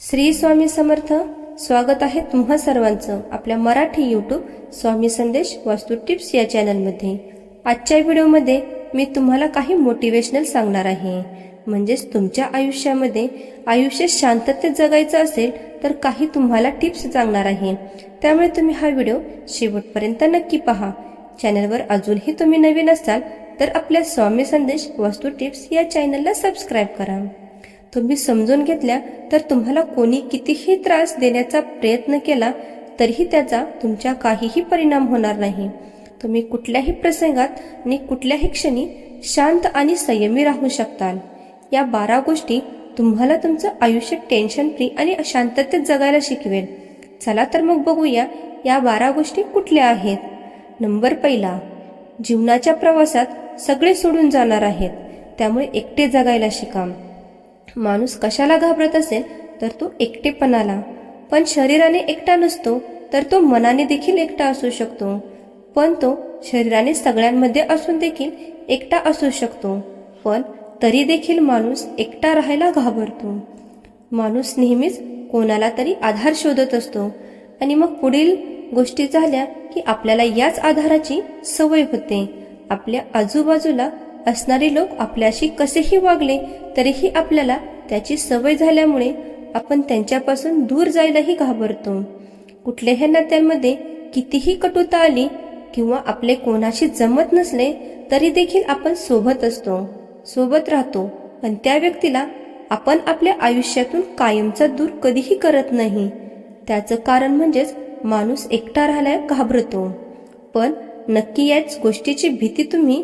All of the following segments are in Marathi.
श्री स्वामी समर्थ स्वागत आहे तुम्हा सर्वांचं आपल्या मराठी यूट्यूब स्वामी संदेश वास्तू टिप्स या चॅनलमध्ये. आजच्या व्हिडिओमध्ये मी तुम्हाला काही मोटिवेशनल सांगणार आहे. म्हणजेच तुमच्या आयुष्यामध्ये आयुष्य शांततेत जगायचं असेल तर काही तुम्हाला टिप्स सांगणार आहे. त्यामुळे तुम्ही हा व्हिडिओ शेवटपर्यंत नक्की पहा. चॅनलवर अजूनही तुम्ही नवीन असाल तर आपल्या स्वामी संदेश वास्तू टिप्स या चॅनलला सबस्क्राईब करा. तुम्ही समजून घेतल्या तर तुम्हाला कोणी कितीही त्रास देण्याचा प्रयत्न केला तरीही त्याचा तुमच्या काहीही परिणाम होणार नाही. तुम्ही कुठल्याही प्रसंगात आणि कुठल्याही क्षणी शांत आणि संयमी राहू शकताल. या बारा गोष्टी तुम्हाला तुमचं आयुष्य टेन्शन फ्री आणि शांततेत जगायला शिकवेल. चला तर मग बघूया या बारा गोष्टी कुठल्या आहेत. नंबर पहिला जीवनाच्या प्रवासात सगळे सोडून जाणार आहेत. त्यामुळे एकटे जगायला शिका. माणूस कशाला घाबरत असेल तर तो एकटेपणाला. पण शरीराने एकटा नसतो तर तो मनाने देखील एकटा असू शकतो. पण तो शरीराने सगळ्यांमध्ये असून देखील एकटा असू शकतो. पण तरी देखील माणूस एकटा राहायला घाबरतो. माणूस नेहमीच कोणाला तरी आधार शोधत असतो. आणि मग पुढील गोष्टी झाल्या की आपल्याला याच आधाराची सवय होते. आपल्या आजूबाजूला असणारे लोक आपल्याशी कसेही वागले तरीही आपल्याला त्याची सवय झाल्यामुळे आपण त्यांच्यापासून दूर जायलाही घाबरतो. कुठल्याही नात्यांमध्ये कितीही कटुता आली किंवा आपले कोणाशी जमत नसले तरी देखील आपण सोबत असतो सोबत राहतो. पण त्या व्यक्तीला आपण आपल्या आयुष्यातून कायमचा दूर कधीही करत नाही. त्याचं कारण म्हणजेच माणूस एकटा राहायला घाबरतो. पण नक्की याच गोष्टीची भीती तुम्ही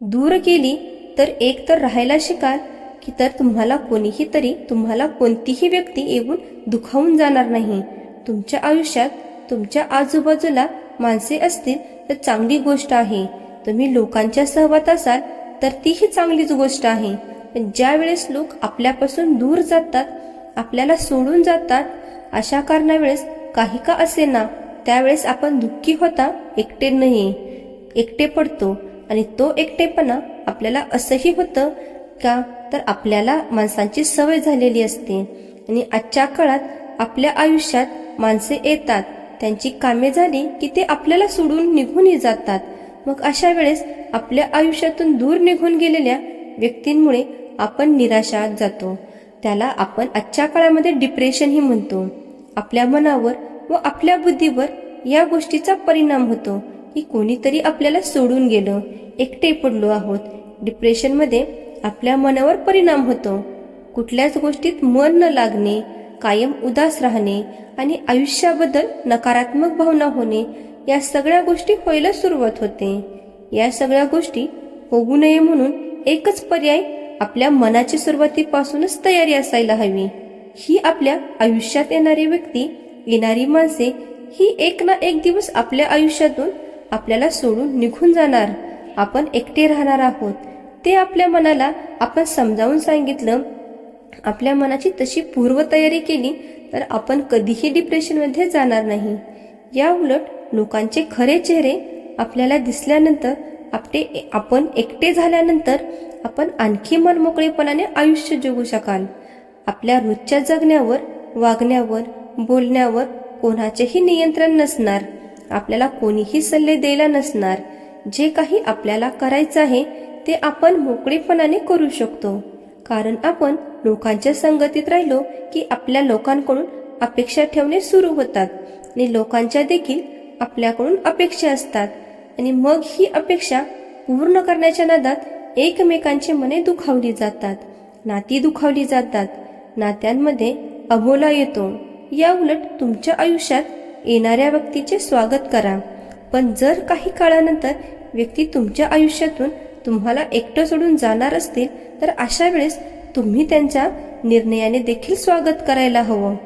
दूर केली तर एक तर राहायला शिकाल की तर तुम्हाला कोणीही तरी तुम्हाला कोणतीही व्यक्ती येऊन दुखावून जाणार नाही. तुमच्या आयुष्यात तुमच्या आजूबाजूला माणसे असतील तर चांगली गोष्ट आहे. तुम्ही लोकांच्या सहवात असाल तर तीही चांगलीच गोष्ट आहे. पण ज्यावेळेस लोक आपल्यापासून दूर जातात आपल्याला सोडून जातात अशा कारणावेळेस काही का असे ना त्यावेळेस आपण दुःखी होता एकटे नाही. एकटे पडतो. आणि तो एकटेपणा आपल्याला असंही होतं का? तर आपल्याला माणसांची सवय झालेली असते. आणि आजच्या काळात आपल्या आयुष्यात माणसे येतात. त्यांची कामे झाली की ते आपल्याला सोडून निघूनही जातात. मग अशा वेळेस आपल्या आयुष्यातून दूर निघून गेलेल्या व्यक्तींमुळे आपण निराशात जातो. त्याला आपण आजच्या काळामध्ये डिप्रेशनही म्हणतो. आपल्या मनावर व आपल्या बुद्धीवर या गोष्टीचा परिणाम होतो. की कोणीतरी आपल्याला सोडून गेलं. एकटे पडलो आहोत. डिप्रेशनमध्ये आपल्या मनावर परिणाम होतो. कुठल्याच गोष्टीत मन न लागणे कायम उदास राहणे आणि आयुष्याबद्दल नकारात्मक भावना होणे या सगळ्या गोष्टी व्हायला सुरुवात होते. या सगळ्या गोष्टी होऊ नये म्हणून एकच पर्याय आपल्या मनाची सुरुवातीपासूनच तयारी असायला हवी. ही आपल्या आयुष्यात येणारी व्यक्ती येणारी माणसे ही एक ना एक दिवस आपल्या आयुष्यातून आपल्याला सोडून निघून जाणार. आपण एकटे राहणार आहोत. ते आपल्या मनाला आपण समजावून सांगितलं आपल्या मनाची तशी पूर्वतयारी केली तर आपण कधीही डिप्रेशनमध्ये जाणार नाही. या उलट लोकांचे खरे चेहरे आपल्याला दिसल्यानंतर आपले आपण एकटे झाल्यानंतर आपण आणखी मनमोकळेपणाने आयुष्य जगू शकाल. आपल्या रोजच्या जगण्यावर वागण्यावर बोलण्यावर कोणाचेही नियंत्रण नसणार. आपल्याला कोणीही सल्ले द्यायला नसणार. जे काही आपल्याला करायचं आहे ते आपण मोकळेपणाने करू शकतो. कारण आपण लोकांच्या संगतीत राहिलो की आपल्या लोकांकडून अपेक्षा ठेवणे सुरू होतात आणि लोकांच्या देखील आपल्याकडून अपेक्षा असतात. आणि मग ही अपेक्षा पूर्ण करण्याच्या नादात एकमेकांचे मने दुखावली जातात. नाती दुखावली जातात. नात्यांमध्ये अबोला येतो. या उलट तुमच्या आयुष्यात येणाऱ्या व्यक्तीचे स्वागत करा. पण जर काही काळानंतर व्यक्ती तुमच्या आयुष्यातून तुम्हाला एकटं सोडून जाणार असतील तर अशा वेळेस तुम्ही त्यांच्या निर्णयाने देखील स्वागत करायला हवं.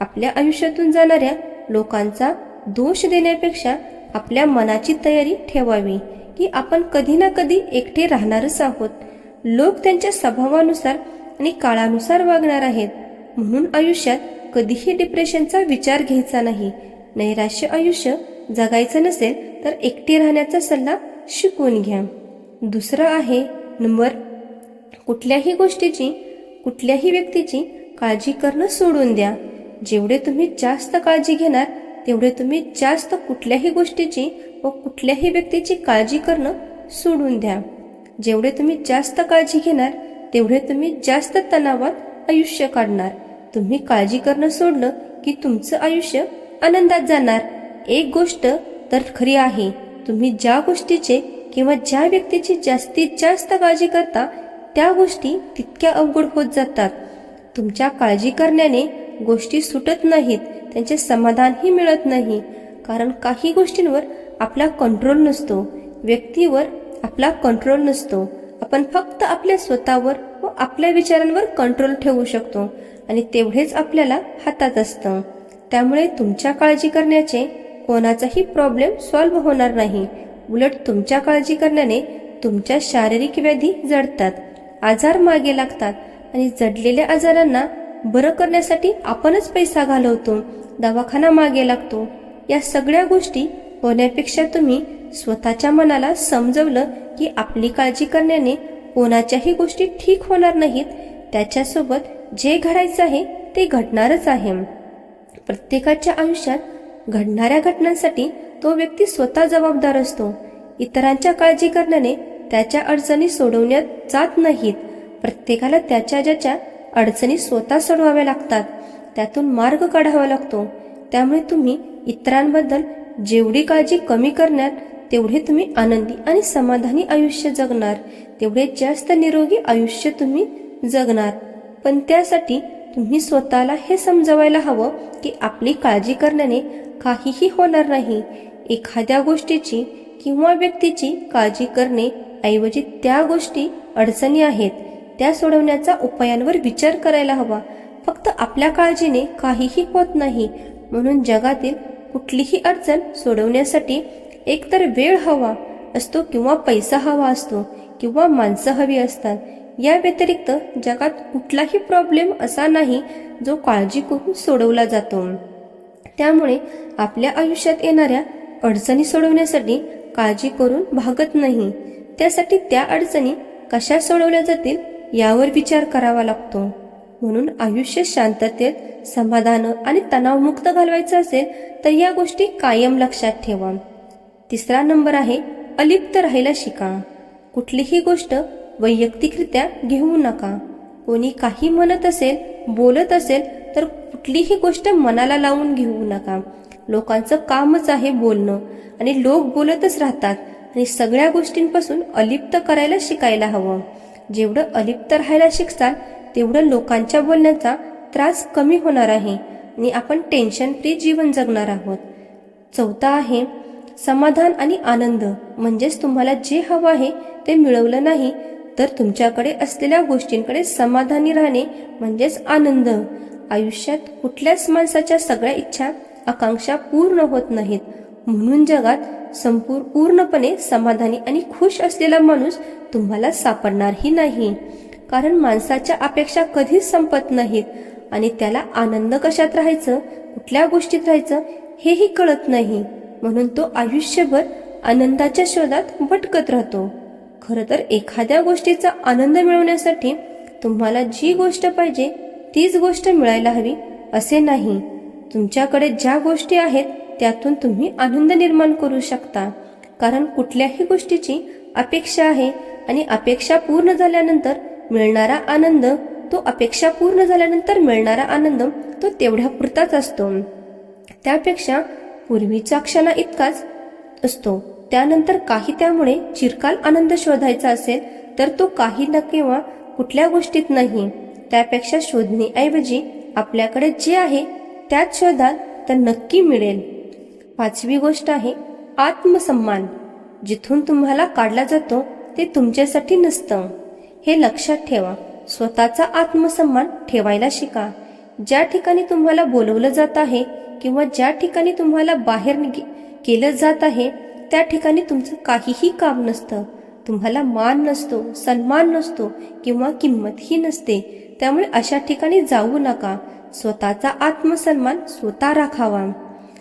आपल्या आयुष्यातून जाणाऱ्या लोकांचा दोष देण्यापेक्षा आपल्या मनाची तयारी ठेवावी की आपण कधी ना कधी एकटे राहणारच आहोत. लोक त्यांच्या स्वभावानुसार आणि काळानुसार वागणार आहेत. म्हणून आयुष्यात कधीही डिप्रेशनचा विचार घ्यायचा नाही. नैराश्य आयुष्य जगायचं नसेल तर एकटे राहण्याचा सल्ला शिकवून घ्या. दुसरं आहे नंबर कुठल्याही गोष्टीची कुठल्याही व्यक्तीची काळजी करणं सोडून द्या. जेवढे तुम्ही जास्त काळजी घेणार तेवढे तुम्ही जास्त कुठल्याही गोष्टीची व कुठल्याही व्यक्तीची काळजी करणं सोडून द्या. जेवढे तुम्ही जास्त काळजी घेणार तेवढे तुम्ही जास्त तणावात आयुष्य काढणार. तुम्ही काळजी करणं सोडलं की तुमचं आयुष्य आनंदात जाणार. एक गोष्ट तर खरी आहे तुम्ही ज्या गोष्टीचे किंवा ज्या व्यक्तीची जास्तीत जास्त काळजी करता त्या गोष्टी तितक्या अवघड होत जातात. तुमच्या काळजी करण्याने गोष्टी सुटत नाहीत त्यांचे समाधानही मिळत नाही. कारण काही गोष्टींवर आपला कंट्रोल नसतो व्यक्तीवर आपला कंट्रोल नसतो. आपण फक्त आपल्या स्वतःवर व आपल्या विचारांवर कंट्रोल ठेवू शकतो आणि तेवढेच आपल्याला हातात असतं. त्यामुळे तुमच्या काळजी करण्याचे कोणाचाही प्रॉब्लेम सॉल्व्ह होणार नाही. उलट तुमच्या काळजी करण्याने तुमच्या शारीरिक व्याधी जडतात. आजार मागे लागतात आणि जडलेल्या आजारांना बरं करण्यासाठी आपणच पैसा घालवतो दवाखाना मागे लागतो. या सगळ्या गोष्टी होण्यापेक्षा तुम्ही स्वतःच्या मनाला समजवलं की आपली काळजी करण्याने कोणाच्याही गोष्टी ठीक होणार नाहीत. त्याच्यासोबत जे घडायचं आहे ते घडणारच आहे. प्रत्येकाच्या आयुष्यात घडणाऱ्या घटनांसाठी तो व्यक्ती स्वतः जबाबदार असतो. इतरांच्या काळजी करण्याने त्याच्या अडचणी सोडवण्यात जात नाहीत. प्रत्येकाला त्याच्या ज्याच्या अडचणी स्वतः सोडवाव्या लागतात त्यातून मार्ग काढावा लागतो. त्यामुळे तुम्ही इतरांबद्दल जेवढी काळजी कमी करण्यात तेवढे तुम्ही आनंदी आणि समाधानी आयुष्य जगणार. तेवढे जास्त निरोगी आयुष्य तुम्ही जगणार. पण त्यासाठी तुम्ही स्वतःला हे समजवायला हवं की आपली काळजी करण्याने काहीही होणार नाही. एखाद्या गोष्टीची किंवा व्यक्तीची काळजी करणे ऐवजी त्या गोष्टी अडचणी आहेत त्या सोडवण्याचा उपायांवर विचार करायला हवा. फक्त आपल्या काळजीने काहीही होत नाही. म्हणून जगातील कुठलीही अडचण सोडवण्यासाठी एकतर वेळ हवा असतो किंवा पैसा हवा असतो किंवा माणसं हवी असतात. या व्यतिरिक्त जगात कुठलाही प्रॉब्लेम असा नाही जो काळजी करून सोडवला जातो. त्यामुळे आपल्या आयुष्यात येणाऱ्या अडचणी सोडवण्यासाठी काळजी करून भागत नाही. त्यासाठी त्या अडचणी कशा सोडवल्या जातील यावर विचार करावा लागतो. म्हणून आयुष्य शांततेत समाधान आणि तणावमुक्त घालवायचं असेल तर या गोष्टी कायम लक्षात ठेवा. तिसरा नंबर आहे अलिप्त राहायला शिका. कुठलीही गोष्ट वैयक्तिकरित्या घेऊ नका. कोणी काही म्हणत असेल बोलत असेल तर कुठलीही गोष्ट मनाला लावून घेऊ नका. लोकांचं कामच आहे बोलणं. आणि लोक बोलतच राहतात. आणि सगळ्या गोष्टींपासून अलिप्त करायला शिकायला हवं. जेवढं अलिप्त राहायला शिकसाल तेवढं लोकांच्या बोलण्याचा त्रास कमी होणार आहे. आणि आपण टेन्शन फ्री जीवन जगणार आहोत. चौथा आहे समाधान आणि आनंद. म्हणजेच तुम्हाला जे हवं आहे ते मिळवलं नाही तर तुमच्याकडे असलेल्या गोष्टींकडे समाधानी राहणे म्हणजेच आनंद. आयुष्यात कुठल्याच माणसाच्या सगळ्या इच्छा आकांक्षा पूर्ण होत नाहीत. म्हणून जगात संपूर्ण पूर्णपणे समाधानी आणि खुश असलेला माणूस तुम्हाला सापडणारही नाही. कारण माणसाच्या अपेक्षा कधीच संपत नाहीत आणि त्याला आनंद कशात राहायचं कुठल्या गोष्टीत राहायचं हेही कळत नाही. म्हणून तो आयुष्यभर आनंदाच्या शोधात भटकत राहतो. खरं तर एखाद्या गोष्टीचा आनंद मिळवण्यासाठी तुम्हाला जी गोष्ट पाहिजे तीच गोष्ट मिळायला हवी असे नाही. तुमच्याकडे ज्या गोष्टी आहेत त्यातून तुम्ही आनंद निर्माण करू शकता. कारण कुठल्याही गोष्टीची अपेक्षा आहे आणि अपेक्षा पूर्ण झाल्यानंतर मिळणारा आनंद तो अपेक्षा पूर्ण झाल्यानंतर मिळणारा आनंद तो तेवढ्या पुरताच असतो. त्यापेक्षा पूर्वीचा क्षणा इतकाच असतो. त्यानंतर काही त्यामुळे चिरकाल आनंद शोधायचा असेल तर तो काही न किंवा कुठल्या गोष्टीत नाही त्यापेक्षा शोधण्याऐवजी आपल्याकडे जे आहे त्यात शोधाल तर नक्की मिळेल. पाचवी गोष्ट आहे आत्मसन्मान. जिथून तुम्हाला काढला जातो ते तुमच्यासाठी नसतं. हे लक्षात ठेवा. स्वतःचा आत्मसन्मान ठेवायला शिका. ज्या ठिकाणी तुम्हाला बोलवलं जात आहे किंवा ज्या ठिकाणी तुम्हाला बाहेर निघ- केलं जात आहे त्या ठिकाणी तुमचं काहीही काम नसतं. तुम्हाला मान नसतो सन्मान नसतो किंवा किंमतही नसते. त्यामुळे अशा ठिकाणी जाऊ नका. स्वतःचा आत्मसन्मान स्वतः राखावा.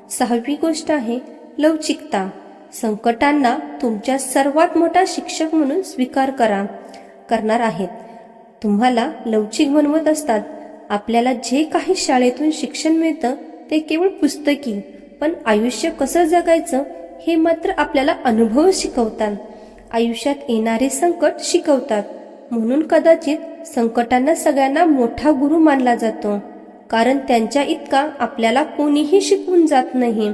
सहावी गोष्ट आहे लवचिकता. संकटांना तुमच्या सर्वात मोठा शिक्षक म्हणून स्वीकार करा. करणार आहेत. तुम्हाला लवचिक बनवत असतात. आपल्याला जे काही शाळेतून शिक्षण मिळतं ते केवळ पुस्तकी. पण आयुष्य कसं जगायचं हे मात्र आपल्याला अनुभव शिकवतात. आयुष्यात येणारे संकट शिकवतात. म्हणून कदाचित संकटांना सगळ्यांना मोठा गुरु मानला जातो. कारण त्यांच्या इतका आपल्याला कोणीही शिकवून जात नाही.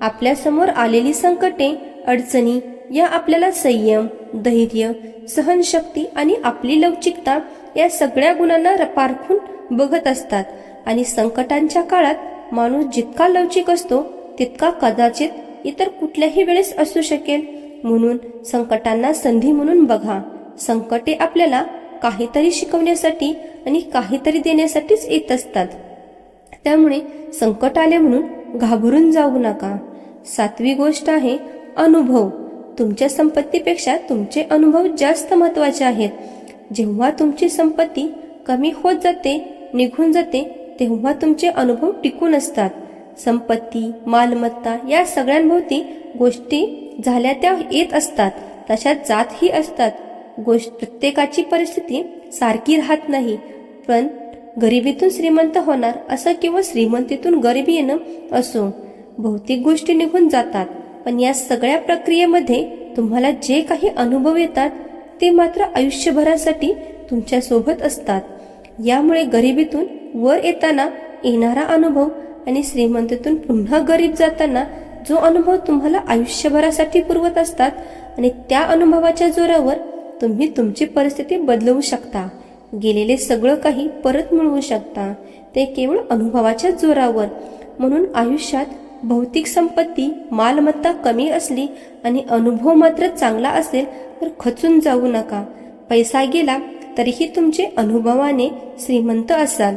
आपल्यासमोर आलेली संकटे अडचणी या आपल्याला संयम धैर्य सहनशक्ती आणि आपली लवचिकता या सगळ्या गुणांना र- पारखून बघत असतात. आणि संकटांच्या काळात माणूस जितका लवचिक असतो तितका कदाचित इतर कुठल्याही वेळेस असू शकेल. म्हणून संकटांना संधी म्हणून बघा. संकटे आपल्याला काहीतरी शिकवण्यासाठी आणि काहीतरी देण्यासाठीच येत असतात. त्यामुळे संकट आले म्हणून घाबरून जाऊ नका. सातवी गोष्ट आहे अनुभव. तुमच्या संपत्तीपेक्षा तुमचे अनुभव जास्त महत्त्वाचे आहेत. जेव्हा तुमची संपत्ती कमी होत जाते निघून जाते तेव्हा तुमचे अनुभव टिकून असतात. संपत्ती मालमत्ता या सगळ्यांभोवती गोष्टी झाल्या त्या येत असतात. तशा जातही असतात. गोष्ट प्रत्येकाची परिस्थिती सारखी राहत नाही. पण गरिबीतून श्रीमंत होणार असं किंवा श्रीमंतीतून गरिबी येणं असो भौतिक गोष्टी निघून जातात. पण या सगळ्या प्रक्रियेमध्ये तुम्हाला जे काही अनुभव येतात ते मात्र आयुष्यभरासाठी तुमच्यासोबत असतात. यामुळे गरिबीतून वर येताना येणारा अनुभव आणि श्रीमंतीतून पुन्हा गरीब जाताना जो अनुभव तुम्हाला आयुष्यभरासाठी पुरवत असतात आणि त्या अनुभवाच्या जोरावर तुम्ही तुमची परिस्थिती बदलवू शकता. गेलेले सगळं काही परत मिळवू शकता. ते केवळ अनुभवाच्या जोरावर. म्हणून आयुष्यात भौतिक संपत्ती मालमत्ता कमी असली आणि अनुभव मात्र चांगला असेल तर खचून जाऊ नका. पैसा गेला तरीही तुमचे अनुभवाने श्रीमंत असाल.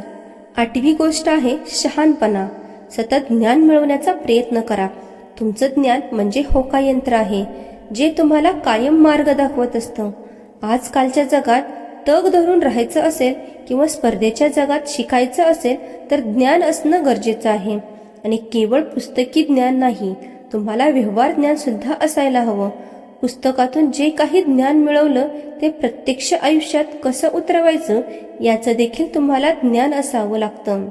आठवी गोष्ट आहे शहाणपणा. सतत ज्ञान मिळवण्याचा प्रयत्न करा. तुमचं ज्ञान म्हणजे होकायंत्र आहे जे तुम्हाला कायम मार्ग दाखवत असतं. आजकालच्या जगात तग धरून राहायचं असेल किंवा स्पर्धेच्या जगात शिकायचं असेल तर ज्ञान असणं गरजेचं आहे. आणि केवळ पुस्तकी ज्ञान नाही तुम्हाला व्यवहार ज्ञान सुद्धा असायला हवं. पुस्तकातून जे काही ज्ञान मिळवलं ते प्रत्यक्ष आयुष्यात कसं उतरवायचं याचं देखील तुम्हाला ज्ञान असावं लागतं.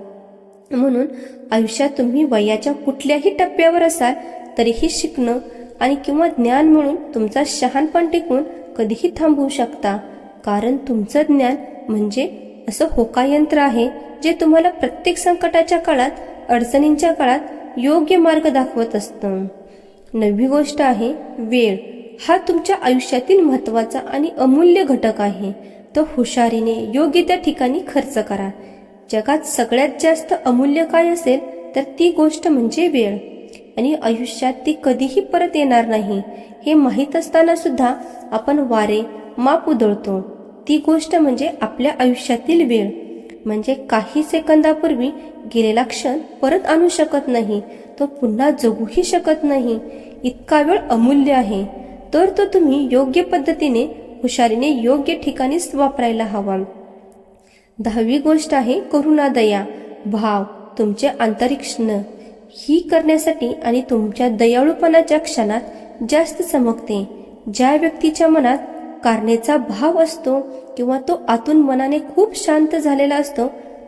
म्हणून आयुष्यात तुम्ही वयाच्या कुठल्याही टप्प्यावर असाल तरीही शिकणं आणि किंवा ज्ञान मिळून तुमचा शहाणपण टिकून कधीही थांबवू शकता. कारण तुमचं ज्ञान म्हणजे असं होकायंत्र आहे जे तुम्हाला प्रत्येक संकटाच्या काळात अडचणींच्या काळात योग्य मार्ग दाखवत असतं. नववी गोष्ट आहे वेळ. हा तुमच्या आयुष्यातील महत्त्वाचा आणि अमूल्य घटक आहे. तो हुशारीने योग्य त्या ठिकाणी खर्च करा. जगात सगळ्यात जास्त अमूल्य काय असेल तर ती गोष्ट म्हणजे वेळ. आणि आयुष्यात ती कधीही परत येणार नाही. हे माहीत असताना सुद्धा आपण वारे माप उधळतो. ती गोष्ट म्हणजे आपल्या आयुष्यातील वेळ. म्हणजे काही सेकंदापूर्वी गेलेला क्षण परत आणू शकत नाही. तो पुन्हा जगूही शकत नाही. इतका वेळ अमूल्य आहे. तर तो तुम्ही योग्य पद्धतीने हुशारीने योग्य ठिकाणीच वापरायला हवा. दहावी गोष्ट आहे करुणा दया. भाव तुमचे अंतरिक्षण. ही करण्यासाठी आणि तुमच्या दयाळूपणाच्या क्षणात जास्त चमकते. ज्या व्यक्तीच्या मनात कारणेचा भाव असतो किंवा तो आतून मनाने खूप शांत झालेला असतो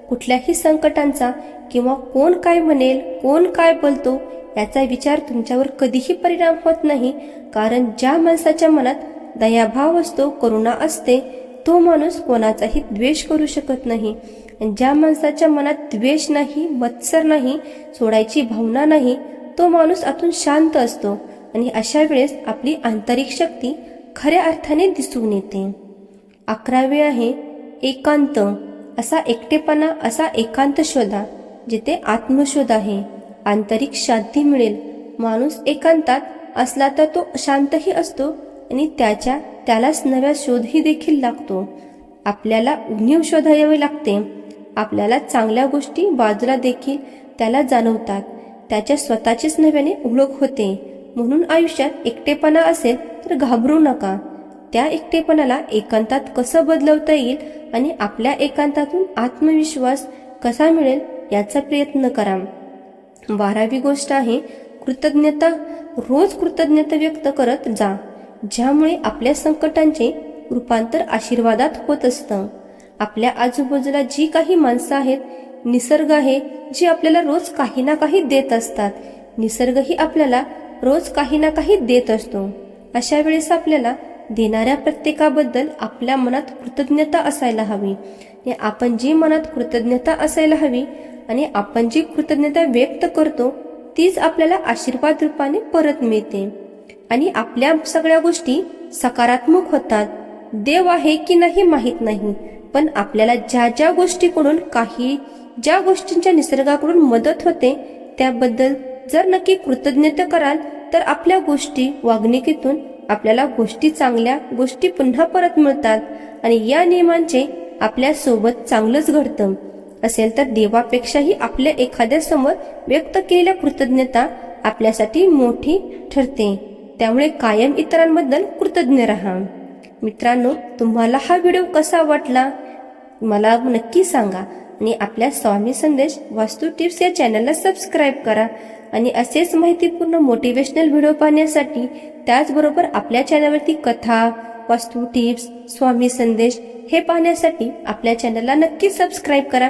कुठल्याही संकटांचा किंवा कोण काय म्हणेल कोण काय बोलतो याचा विचार तुमच्यावर कधीही परिणाम होत नाही कारण ज्या माणसाच्या मनात दयाभाव असतो करुणा असते तो माणूस कोणाचाही द्वेष करू शकत नाही. आणि ज्या माणसाच्या मनात द्वेष नाही मत्सर नाही सोडायची भावना नाही तो माणूस आतून शांत असतो आणि अशा वेळेस आपली आंतरिक शक्ती खऱ्या अर्थाने दिसून येते. अकरावे आहे एकांत. असा एकटेपणा असा एकांत शोधा जिथे आत्मशोध आहे. आंतरिक शांती मिळेल. माणूस एकांतात असला तर तो शांतही असतो आणि त्याच्या त्यालाच नव्या शोधही देखील लागतो. आपल्याला उणीव शोधावे लागते. आपल्याला चांगल्या गोष्टी बाजूला देखील त्याला जाणवतात. त्याच्या स्वतःचीच नव्याने ओळख होते. म्हणून आयुष्यात एकटेपणा असेल तर घाबरू नका. त्या एकटेपणाला एकांतात कसं बदलवता येईल आणि आपल्या एकांतातून आत्मविश्वास कसा मिळेल याचा प्रयत्न करा. बारावी गोष्ट आहे कृतज्ञता रोज कृतज्ञता व्यक्त करत जा ज्यामुळे आपल्या संकटांचे रूपांतर आशीर्वादात होत असतं. आपल्या आजूबाजूला जी काही माणसं आहेत निसर्ग आहे जी आपल्याला रोज काही ना काही देत असतात. निसर्गही आपल्याला रोज काही ना काही देत असतो. अशा वेळेस आपल्याला देणाऱ्या प्रत्येकाबद्दल आपल्या मनात कृतज्ञता असायला हवी. आपण जी मनात कृतज्ञता असायला हवी आणि आपण जी कृतज्ञता व्यक्त करतो तीच आपल्याला आशीर्वाद रूपाने परत मिळते. आणि आपल्या सगळ्या गोष्टी सकारात्मक होतात. देव आहे की नाही माहीत नाही पण आपल्याला ज्या ज्या गोष्टीकडून काही ज्या गोष्टींच्या निसर्गाकडून मदत होते त्याबद्दल जर नक्की कृतज्ञता कराल तर आपल्या गोष्टी वागणुकीतून आपल्याला गोष्टी चांगल्या गोष्टी पुन्हा परत मिळतात. आणि या नियमांचे आपल्यासोबत चांगलंच घडतं. असेल तर देवापेक्षाही आपल्या एखाद्या समोर व्यक्त केलेल्या कृतज्ञता आपल्यासाठी मोठी ठरते. त्यामुळे कायम इतरांबद्दल कृतज्ञ राहा. मित्रांनो तुम्हाला हा व्हिडिओ कसा वाटला? मला नक्की सांगा आणि आपल्या स्वामी संदेश वास्तू टिप्स या चॅनलला सबस्क्राईब करा आणि असेच माहितीपूर्ण मोटिवेशनल व्हिडिओ पाहण्यासाठी त्याचबरोबर आपल्या चॅनलवरती कथा वास्तू टिप्स स्वामी संदेश हे पाहण्यासाठी आपल्या चॅनलला नक्की सबस्क्राईब करा.